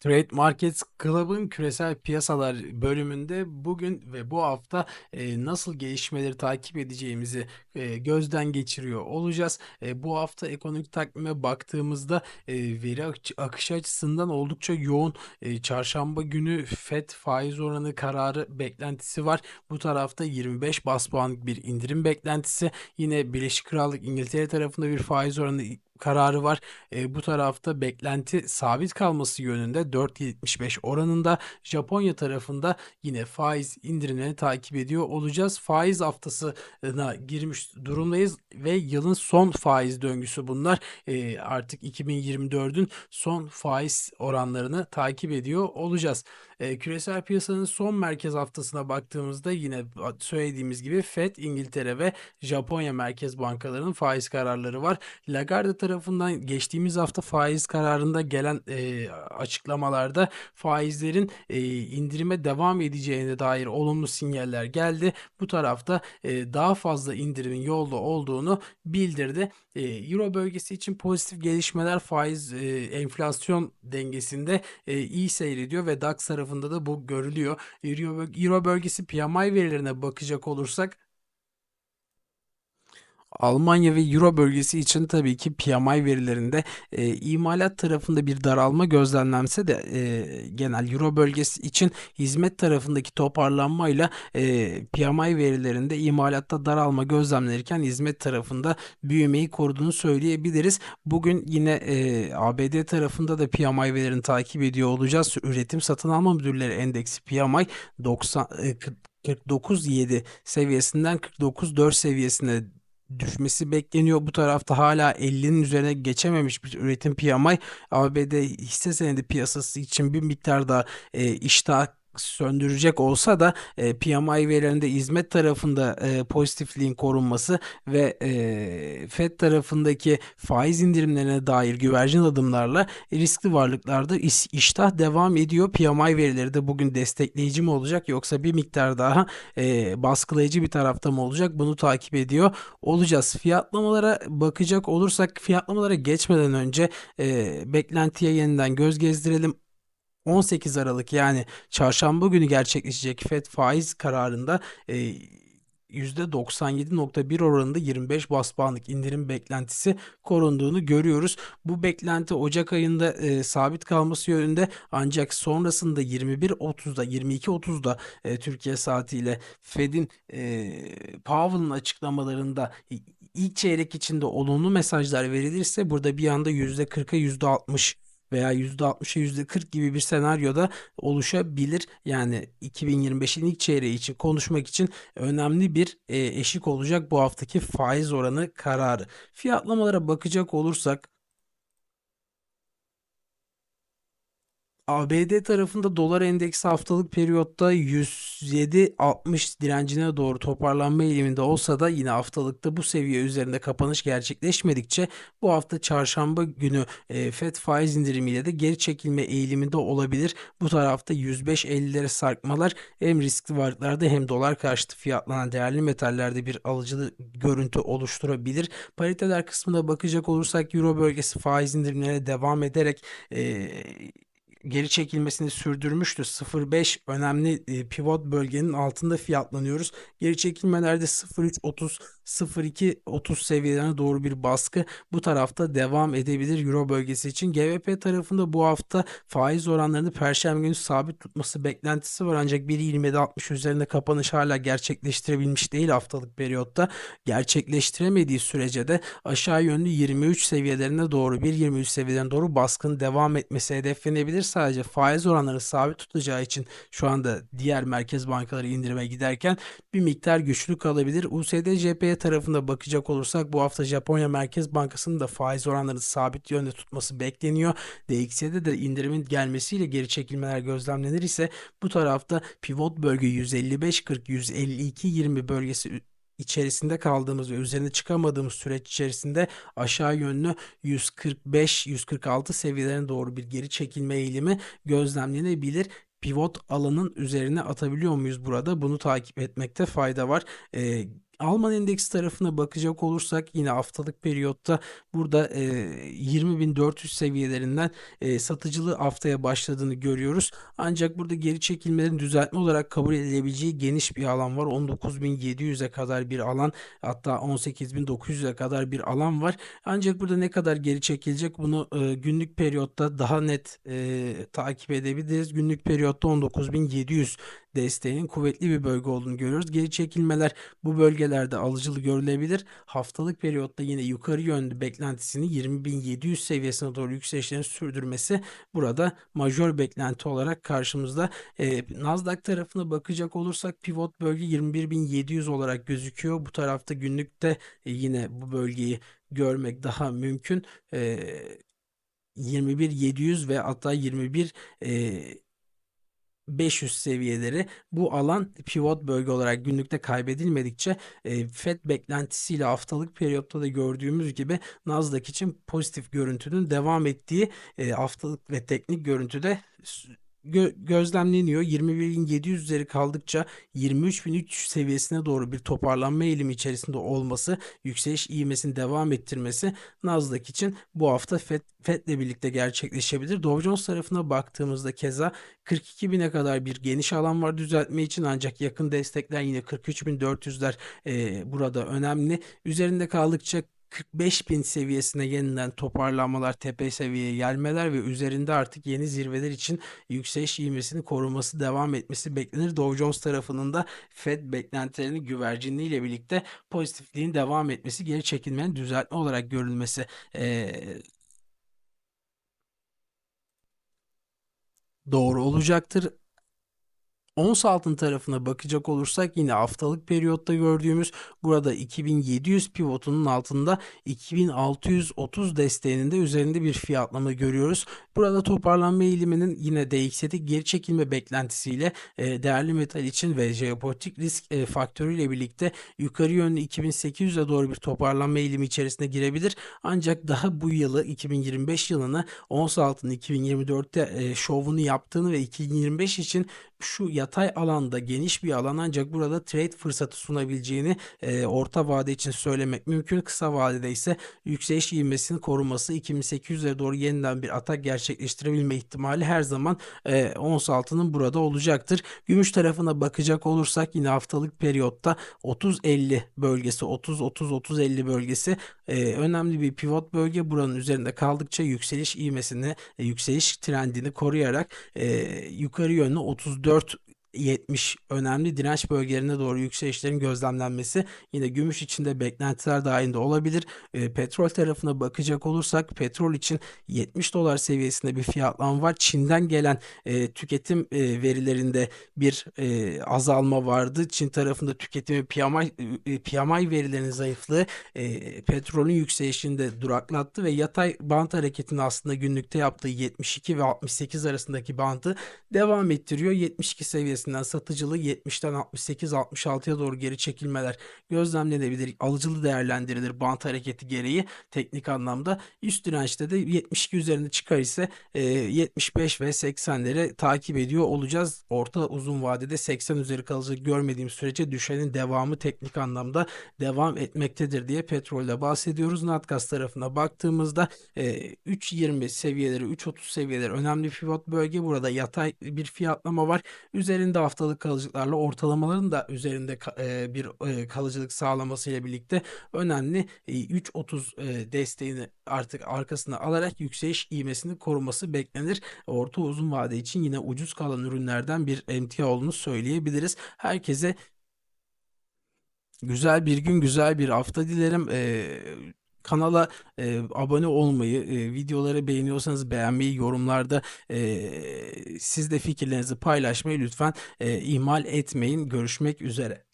Trade Markets Club'ın küresel piyasalar bölümünde bugün ve bu hafta e, nasıl gelişmeleri takip edeceğimizi e, gözden geçiriyor olacağız. E, bu hafta ekonomik takvime baktığımızda e, veri ak- akışı açısından oldukça yoğun. E, çarşamba günü FED faiz oranı kararı beklentisi var. Bu tarafta 25 bas puanlık bir indirim beklentisi. Yine Birleşik Krallık İngiltere tarafında bir faiz oranı kararı var. E, bu tarafta beklenti sabit kalması yönünde 4.75 oranında. Japonya tarafında yine faiz indirimlerini takip ediyor olacağız. Faiz haftasına girmiş durumdayız ve yılın son faiz döngüsü bunlar. E, artık 2024'ün son faiz oranlarını takip ediyor olacağız. E, küresel piyasanın son merkez haftasına baktığımızda yine söylediğimiz gibi FED, İngiltere ve Japonya merkez bankalarının faiz kararları var. Lagarde tarafından geçtiğimiz hafta faiz kararında gelen e, açıklamalarda faizlerin e, indirime devam edeceğine dair olumlu sinyaller geldi. Bu tarafta e, daha fazla indirimin yolda olduğunu bildirdi. E, Euro bölgesi için pozitif gelişmeler faiz e, enflasyon dengesinde e, iyi seyrediyor ve DAX tarafında da bu görülüyor. Euro, bölgesi PMI verilerine bakacak olursak Almanya ve Euro bölgesi için tabii ki PMI verilerinde e, imalat tarafında bir daralma gözlemlense de e, genel Euro bölgesi için hizmet tarafındaki toparlanmayla e, PMI verilerinde imalatta daralma gözlemlenirken hizmet tarafında büyümeyi koruduğunu söyleyebiliriz. Bugün yine e, ABD tarafında da PMI verilerini takip ediyor olacağız. Üretim Satın Alma Müdürleri Endeksi PMI 90 e, 49.7 seviyesinden 49.4 seviyesine düşmesi bekleniyor. Bu tarafta hala 50'nin üzerine geçememiş bir üretim PMI ABD hisse senedi piyasası için bir miktar daha e, iştah söndürecek olsa da e, PMI verilerinde hizmet tarafında e, pozitifliğin korunması ve e, FED tarafındaki faiz indirimlerine dair güvercin adımlarla riskli varlıklarda iş, iştah devam ediyor. PMI verileri de bugün destekleyici mi olacak yoksa bir miktar daha e, baskılayıcı bir tarafta mı olacak bunu takip ediyor olacağız. Fiyatlamalara bakacak olursak fiyatlamalara geçmeden önce e, beklentiye yeniden göz gezdirelim. 18 Aralık yani çarşamba günü gerçekleşecek FED faiz kararında e, %97.1 oranında 25 bas puanlık indirim beklentisi korunduğunu görüyoruz. Bu beklenti Ocak ayında e, sabit kalması yönünde ancak sonrasında 21.30'da 22.30'da e, Türkiye saatiyle Fed'in e, Powell'ın açıklamalarında ilk çeyrek içinde olumlu mesajlar verilirse burada bir anda %40'a %60 veya %60'a %40 gibi bir senaryoda oluşabilir. Yani 2025'in ilk çeyreği için konuşmak için önemli bir e, eşik olacak bu haftaki faiz oranı kararı. Fiyatlamalara bakacak olursak ABD tarafında dolar endeksi haftalık periyotta 107.60 direncine doğru toparlanma eğiliminde olsa da yine haftalıkta bu seviye üzerinde kapanış gerçekleşmedikçe bu hafta çarşamba günü e, FED faiz indirimiyle de geri çekilme eğiliminde olabilir. Bu tarafta 105.50'lere sarkmalar hem riskli varlıklarda hem dolar karşıtı fiyatlanan değerli metallerde bir alıcılı görüntü oluşturabilir. Pariteler kısmına bakacak olursak Euro bölgesi faiz indirimlerine devam ederek e, geri çekilmesini sürdürmüştü. 0.5 önemli pivot bölgenin altında fiyatlanıyoruz. Geri çekilmelerde 0.3 0.2 30 seviyelerine doğru bir baskı bu tarafta devam edebilir Euro bölgesi için. GBP tarafında bu hafta faiz oranlarını perşembe günü sabit tutması beklentisi var ancak 1.27.60 üzerinde kapanış hala gerçekleştirebilmiş değil haftalık periyotta. Gerçekleştiremediği sürece de aşağı yönlü 23 seviyelerine doğru 1.23 seviyelerine doğru baskın devam etmesi hedeflenebilir sadece faiz oranları sabit tutacağı için şu anda diğer merkez bankaları indirime giderken bir miktar güçlü kalabilir. USD Tarafında bakacak olursak bu hafta Japonya Merkez Bankası'nın da faiz oranlarını sabit yönde tutması bekleniyor. DXY'de de indirimin gelmesiyle geri çekilmeler gözlemlenir ise bu tarafta pivot bölge 155-40 152-20 bölgesi içerisinde kaldığımız ve üzerine çıkamadığımız süreç içerisinde aşağı yönlü 145-146 seviyelerine doğru bir geri çekilme eğilimi gözlemlenebilir pivot alanın üzerine atabiliyor muyuz burada? Bunu takip etmekte fayda var. Ee, Alman endeks tarafına bakacak olursak yine haftalık periyotta burada e, 20.400 seviyelerinden e, satıcılı haftaya başladığını görüyoruz. Ancak burada geri çekilmelerin düzeltme olarak kabul edilebileceği geniş bir alan var. 19.700'e kadar bir alan hatta 18.900'e kadar bir alan var. Ancak burada ne kadar geri çekilecek bunu e, günlük periyotta daha net e, takip edebiliriz. Günlük periyotta 19.700 desteğinin kuvvetli bir bölge olduğunu görüyoruz. Geri çekilmeler bu bölgelerde alıcılı görülebilir. Haftalık periyotta yine yukarı yönlü beklentisini 20.700 seviyesine doğru yükselişlerini sürdürmesi burada majör beklenti olarak karşımızda. E, Nasdaq tarafına bakacak olursak pivot bölge 21.700 olarak gözüküyor. Bu tarafta günlükte e, yine bu bölgeyi görmek daha mümkün. E, 21.700 ve hatta 21 e, 500 seviyeleri bu alan pivot bölge olarak günlükte kaybedilmedikçe e, FED beklentisiyle haftalık periyotta da gördüğümüz gibi Nasdaq için pozitif görüntünün devam ettiği e, haftalık ve teknik görüntüde gö gözlemleniyor. 21.700 üzeri kaldıkça 23.300 seviyesine doğru bir toparlanma eğilimi içerisinde olması, yükseliş ivmesini devam ettirmesi Nasdaq için bu hafta FED, FED'le birlikte gerçekleşebilir. Dow Jones tarafına baktığımızda keza 42.000'e kadar bir geniş alan var düzeltme için ancak yakın destekler yine 43.400'ler e, burada önemli. Üzerinde kaldıkça 45 bin seviyesine yeniden toparlanmalar, tepe seviyeye gelmeler ve üzerinde artık yeni zirveler için yükseliş ivmesini koruması devam etmesi beklenir. Dow Jones tarafının da Fed beklentilerinin güvercinliğiyle birlikte pozitifliğin devam etmesi, geri çekilmenin düzeltme olarak görülmesi ee, doğru olacaktır. Ons altın tarafına bakacak olursak yine haftalık periyotta gördüğümüz burada 2700 pivotunun altında 2630 desteğinin de üzerinde bir fiyatlama görüyoruz. Burada toparlanma eğiliminin yine DXY'de geri çekilme beklentisiyle e, değerli metal için ve jeopolitik risk e, faktörüyle birlikte yukarı yönlü 2800'e doğru bir toparlanma eğilimi içerisine girebilir. Ancak daha bu yılı 2025 yılını ons altın 2024'te e, şovunu yaptığını ve 2025 için şu yatay alanda geniş bir alan ancak burada trade fırsatı sunabileceğini e, orta vade için söylemek mümkün. Kısa vadede ise yükseliş ivmesinin korunması 2800'lere doğru yeniden bir atak gerçekleştirebilme ihtimali her zaman e, ons altının burada olacaktır. Gümüş tarafına bakacak olursak yine haftalık periyotta 30-50 bölgesi 30-30-30-50 bölgesi e, önemli bir pivot bölge. Buranın üzerinde kaldıkça yükseliş ivmesini, e, yükseliş trendini koruyarak e, yukarı yönlü 34 70 önemli direnç bölgelerine doğru yükselişlerin gözlemlenmesi yine gümüş içinde beklentiler dahilinde olabilir. E, petrol tarafına bakacak olursak petrol için 70 dolar seviyesinde bir fiyatlama var. Çin'den gelen e, tüketim e, verilerinde bir e, azalma vardı. Çin tarafında tüketimi PMI, e, PMI verilerinin zayıflığı e, petrolün yükselişini de duraklattı ve yatay bant hareketini aslında günlükte yaptığı 72 ve 68 arasındaki bandı devam ettiriyor. 72 seviyesi seviyesinden satıcılı 70'ten 68-66'ya doğru geri çekilmeler gözlemlenebilir. Alıcılı değerlendirilir bant hareketi gereği teknik anlamda. Üst dirençte de 72 üzerinde çıkar ise e, 75 ve 80'lere takip ediyor olacağız. Orta uzun vadede 80 üzeri kalıcı görmediğim sürece düşenin devamı teknik anlamda devam etmektedir diye petrolde bahsediyoruz. Natgas tarafına baktığımızda e, 3.20 seviyeleri 3.30 seviyeleri önemli pivot bölge. Burada yatay bir fiyatlama var. Üzerinde de haftalık kalıcılıklarla ortalamaların da üzerinde e, bir e, kalıcılık sağlamasıyla birlikte önemli e, 3.30 e, desteğini artık arkasına alarak yükseliş ivmesini koruması beklenir. Orta uzun vade için yine ucuz kalan ürünlerden bir emtia olduğunu söyleyebiliriz. Herkese güzel bir gün, güzel bir hafta dilerim. Ee, kanala e, abone olmayı, e, videoları beğeniyorsanız beğenmeyi, yorumlarda e, siz de fikirlerinizi paylaşmayı lütfen e, ihmal etmeyin. Görüşmek üzere.